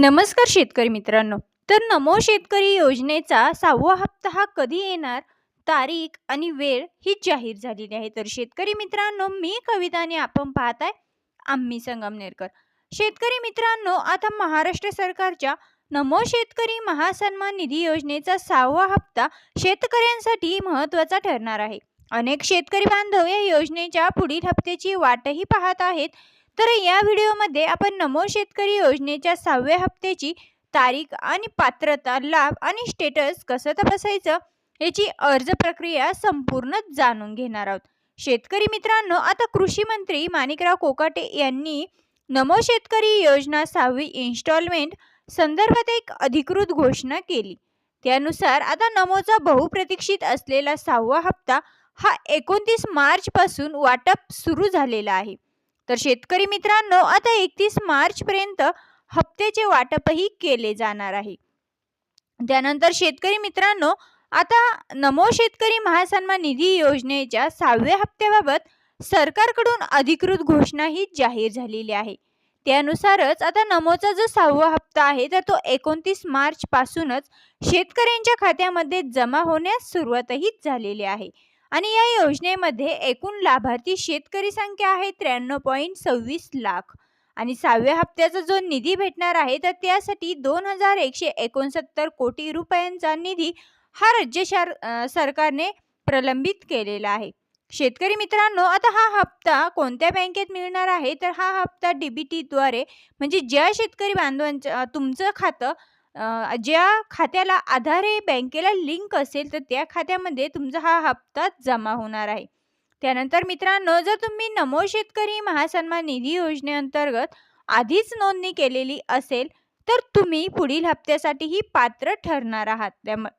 नमस्कार शेतकरी मित्रांनो. तर नमो शेतकरी योजनेचा सहावा हप्ता हा कधी येणार? तारीख आणि वेळ ही जाहीर झालेली आहे. तर शेतकरी मित्रांनो मी कविताने आपण पाहताय आम्ही संगमनेरकर. शेतकरी मित्रांनो आता महाराष्ट्र सरकारच्या नमो शेतकरी महासन्मान निधी योजनेचा सहावा हप्ता शेतकऱ्यांसाठी महत्त्वाचा ठरणार आहे. अनेक शेतकरी बांधव या योजनेच्या पुढील हप्त्याची वाटही पाहत आहेत. तर या व्हिडिओमध्ये आपण नमो शेतकरी योजनेच्या सहाव्या हप्त्याची तारीख आणि पात्रता लाभ आणि स्टेटस कसं तपासायचं याची अर्ज प्रक्रिया संपूर्ण जाणून घेणार आहोत. शेतकरी मित्रांनो आता कृषी मंत्री माणिकराव कोकाटे यांनी नमो शेतकरी योजना सहावी इन्स्टॉलमेंट संदर्भात एक अधिकृत घोषणा केली. त्यानुसार आता नमोचा बहुप्रतीक्षित असलेला सहावा हप्ता हा एकोणतीस मार्चपासून वाटप सुरू झालेला आहे. तर शेतकरी मित्रांनो आता एकतीस मार्चपर्यंत हप्त्याचे वाटपही केले जाणार आहे. त्यानंतर शेतकरी मित्रांनो आता नमो शेतकरी महासन्मान निधी योजनेच्या सहाव्या हप्त्याबाबत सरकारकडून अधिकृत घोषणाही जाहीर झालेली आहे. त्यानुसारच आता नमोचा जो सहावा हप्ता आहे तर तो एकोणतीस मार्च पासूनच शेतकऱ्यांच्या खात्यामध्ये जमा होण्यास सुरुवातही झालेली आहे. आणि या योजनेमध्ये एकूण लाभार्थी शेतकरी संख्या आहे त्र्याण्णव पॉईंट सव्वीस लाख. आणि सहाव्या हप्त्याचा जो निधी भेटणार आहे तर त्यासाठी दोन हजार एकशे एकोणसत्तर कोटी रुपयांचा निधी हा राज्य शार सरकारने प्रलंबित केलेला आहे. शेतकरी मित्रांनो आता हा हप्ता कोणत्या बँकेत मिळणार आहे? तर हा हप्ता डी बी टीद्वारे म्हणजे ज्या शेतकरी बांधवांचं तुमचं खातं ज्या खात्याला आधारे बँकेला लिंक असेल तर त्या खात्यामध्ये तुमचा हा हप्ता जमा होणार आहे. त्यानंतर मित्रांनो जर तुम्ही नमो शेतकरी महासन्मान निधी योजनेअंतर्गत आधीच नोंदणी केलेली असेल तर तुम्ही पुढील हप्त्यासाठीही पात्र ठरणार आहात. त्यामुळे